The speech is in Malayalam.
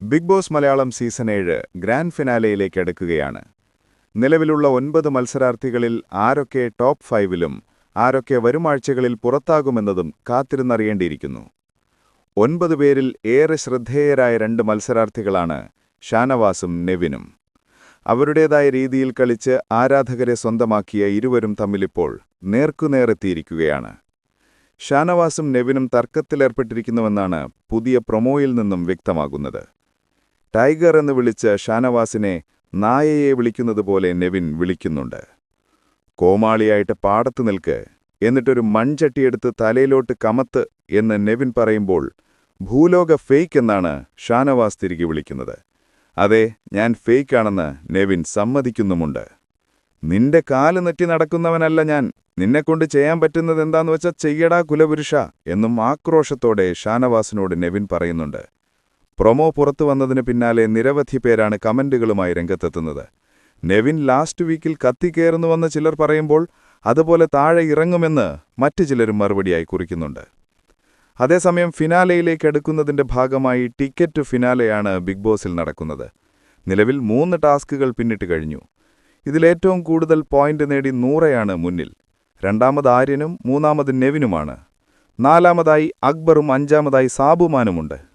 ബിഗ് ബോസ് മലയാളം സീസൺ ഏഴ് ഗ്രാൻഡ് ഫിനാലയിലേക്ക് അടുക്കുകയാണ്. നിലവിലുള്ള ഒൻപത് മത്സരാർത്ഥികളിൽ ആരൊക്കെ ടോപ്പ് ഫൈവിലും ആരൊക്കെ വരുമാഴ്ചകളിൽ പുറത്താകുമെന്നതും കാത്തിരുന്നറിയേണ്ടിയിരിക്കുന്നു. ഒൻപത് പേരിൽ ഏറെ ശ്രദ്ധേയരായ രണ്ട് മത്സരാർത്ഥികളാണ് ഷാനവാസും നെവിനും. അവരുടേതായ രീതിയിൽ കളിച്ച് ആരാധകരെ സ്വന്തമാക്കിയ ഇരുവരും തമ്മിലിപ്പോൾ നേർക്കുനേറെത്തിയിരിക്കുകയാണ്. ഷാനവാസും നെവിനും തർക്കത്തിലേർപ്പെട്ടിരിക്കുന്നുവെന്നാണ് പുതിയ പ്രൊമോയിൽ നിന്നും വ്യക്തമാകുന്നത്. ടൈഗർ എന്ന് വിളിച്ച ഷാനവാസിനെ നായയെ വിളിക്കുന്നത് പോലെ നെവിൻ വിളിക്കുന്നുണ്ട്. കോമാളിയായിട്ട് പാടത്ത് നിൽക്ക് എന്നിട്ടൊരു മൺചട്ടിയെടുത്ത് തലയിലോട്ട് കമത്ത് എന്ന് നെവിൻ പറയുമ്പോൾ ഭൂലോക ഫേക്ക് എന്നാണ് ഷാനവാസ് തിരികെ വിളിക്കുന്നത്. അതെ ഞാൻ ഫേക്കാണെന്ന് നെവിൻ സമ്മതിക്കുന്നുമുണ്ട്. നിന്റെ കാൽ നെറ്റി നടക്കുന്നവനല്ല ഞാൻ. നിന്നെക്കൊണ്ട് ചെയ്യാൻ പറ്റുന്നത് എന്താന്ന് വെച്ചാൽ ചെയ്യടാ കുലപുരുഷ എന്നും ആക്രോശത്തോടെ ഷാനവാസിനോട് നെവിൻ പറയുന്നുണ്ട്. പ്രൊമോ പുറത്തു വന്നതിന് പിന്നാലെ നിരവധി പേരാണ് കമന്റുകളുമായി രംഗത്തെത്തുന്നത്. നെവിൻ ലാസ്റ്റ് വീക്കിൽ കത്തിക്കയറുന്നുവെന്ന് ചിലർ പറയുമ്പോൾ അതുപോലെ താഴെ ഇറങ്ങുമെന്ന് മറ്റു ചിലരും മറുപടിയായി കുറിക്കുന്നുണ്ട്. അതേസമയം ഫിനാലയിലേക്ക് അടുക്കുന്നതിന്റെ ഭാഗമായി ടിക്കറ്റ് ഫിനാലെയാണ് ബിഗ് ബോസിൽ നടക്കുന്നത്. നിലവിൽ മൂന്ന് ടാസ്കുകൾ പിന്നിട്ട് കഴിഞ്ഞു. ഇതിലേറ്റവും കൂടുതൽ പോയിന്റ് നേടി നൂറയാണ് മുന്നിൽ. രണ്ടാമത് ആര്യനും മൂന്നാമത് നെവിനുമാണ്. നാലാമതായി അക്ബറും അഞ്ചാമതായി സാബുമാനുമുണ്ട്.